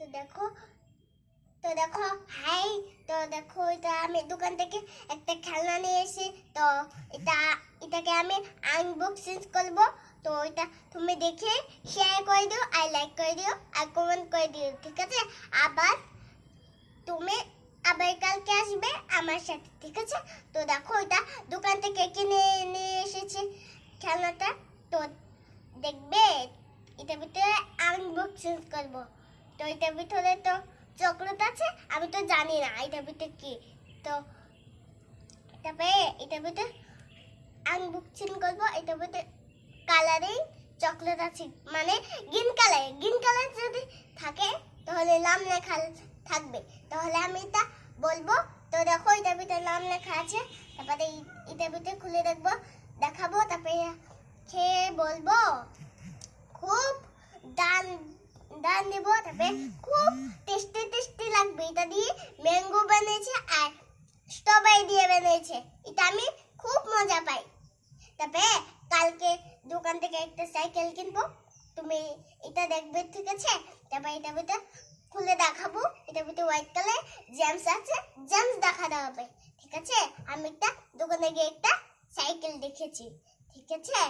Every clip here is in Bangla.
তো দেখো তো দেখো হাই তো দেখো, এটা আমি দোকান থেকে একটা খেলনা নিয়ে এসে তো এটা, এটাকে আমি আনবক্সিং করব। তো এটা তুমি দেখে শেয়ার করে দিও আর লাইক করে দিও, আর কমেন্ট করে দিও, ঠিক আছে? আবার তুমি আবার কালকে আসবে আমার সাথে, ঠিক আছে? তো দেখো, এটা দোকান থেকে কিনে নিয়ে এসেছে খেলনাটা তো দেখবে এটার ভিতরে আনবক্সিং করব তো এটার ভিতরে তো চকলেট আছে, আমি তো জানি না এটার ভিতরে কি। তো তারপরে এটার ভিতরে আনবক্সিং করব এটার ভিতরে কালারিং চকলেট আছে। মানে গ্রিন কালার গ্রিন কালার যদি থাকে, তাহলে নাম লেখা থাকবে। তাহলে আমি এটা বলব, তো দেখো এটার ভিতরে নাম লেখা আছে। তারপরে এই- ভিতরে খুলে দেখব, দেখাবো, তারপরে খেয়ে বলব। খুব ডান ডান দেব তবে খুব টেস্টি টেস্টি লাগবে। এটা দিয়ে ম্যাঙ্গো বানিয়েছে আর স্ট্রবেরি দিয়ে বানিয়েছে। এটা আমি খুব মজা পাই। তারপরে কালকে দোকান থেকে একটা সাইকেল কিনবো। তুমি এটা দেখবে, ঠিক আছে? তারপরে এটা ভিতরে খুলে দেখাবো। এটা ভিতরে হোয়াইট কালার জেমস আছে। জেমস দেখাতে হবে, ঠিক আছে? আমি একটা দোকানে গিয়ে একটা সাইকেল দেখেছি, ঠিক আছে?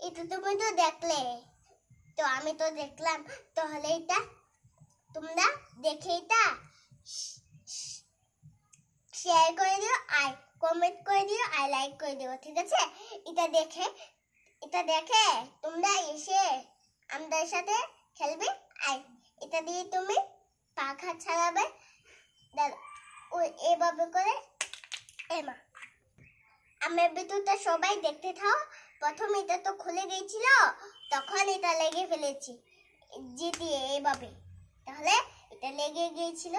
এটা তুমি তো দেখলে। তো আমি তো দেখলাম, তাহলে এটা তোমরা দেখে এটা শেয়ার করে দিও, আর কমেন্ট করে দিও, আর লাইক করে দিও, ঠিক আছে? এটা দেখে এটা দেখে তোমরা এসে আমাদের সাথে খেলবে, আর এটা দিয়ে তুমি পাখা ছাড়াবে। ওই এভাবে করে এমা। আমার ভিতরটা সবাই দেখতে থাও। প্রথম এটা তো খুলে গিয়েছিল তখন এটা লেগে ফেলেছি জিতিয়ে এভাবে। তাহলে এটা লেগে গিয়েছিল,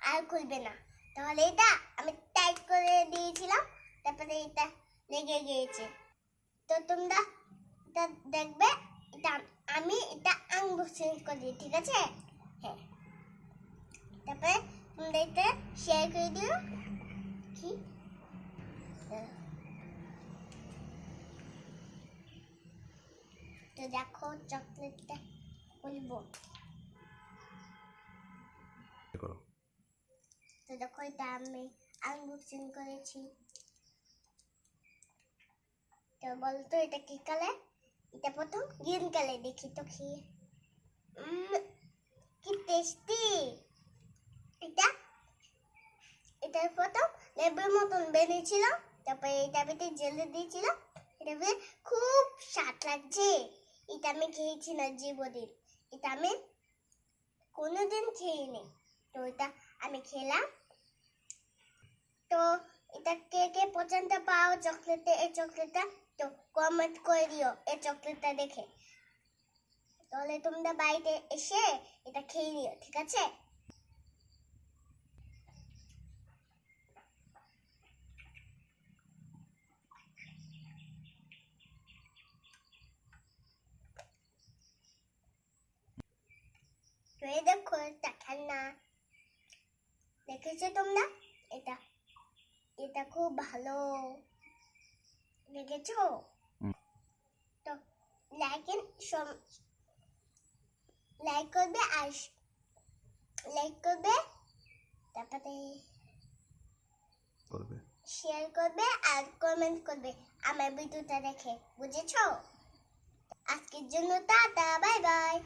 আর খুলবে না। তাহলে এটা আমি টাইট করে দিয়েছিলাম, তারপরে এটা লেগে গিয়েছে। তো তোমরা এটা দেখবে, এটা আমি এটা আনবক্সিং করি ঠিক আছে? হ্যাঁ। তারপরে তোমরা এটা শেয়ার করে দিও। কি দাঁড়াও। তো দেখো চকলেটটা খুলবো। করো। তো দেখো এটা আমি আনবক্সিং করেছি। তো বলতো এটা কি কালার? এটা প্রথম গ্রিন কালার দেখি তো খেয়ে কি টেস্টি এটা এটা প্রথম লেবুর মতন বেরিয়েছিল। তারপরে এটা ভিতরে জেলে দিয়েছিল। এটা খুব স্বাদ লাগছে। এটা আমি খেয়েছি না জীবদিন। এটা আমি কোনোদিন খেয়ে তো এটা আমি খেলাম। তো এটা কে কে পছন্দ পাও চকলেটে, এই চকলেটটা? তো কমেন্ট করে দিও এই চকলেটটা দেখে। তাহলে তোমরা বাড়িতে এসে এটা খেয়ে নিও, ঠিক আছে? দেখো খেলনা। দেখেছ তোমরা? এটা এটা খুব ভালো। দেখেছ? তো লাইক লাইক করবে আর লাইক করবে তারপরে করবে। শেয়ার করবে আর কমেন্ট করবে আমার ভিডিওটা দেখে বুঝেছ? আজকের জন্য টাটা বাই বাই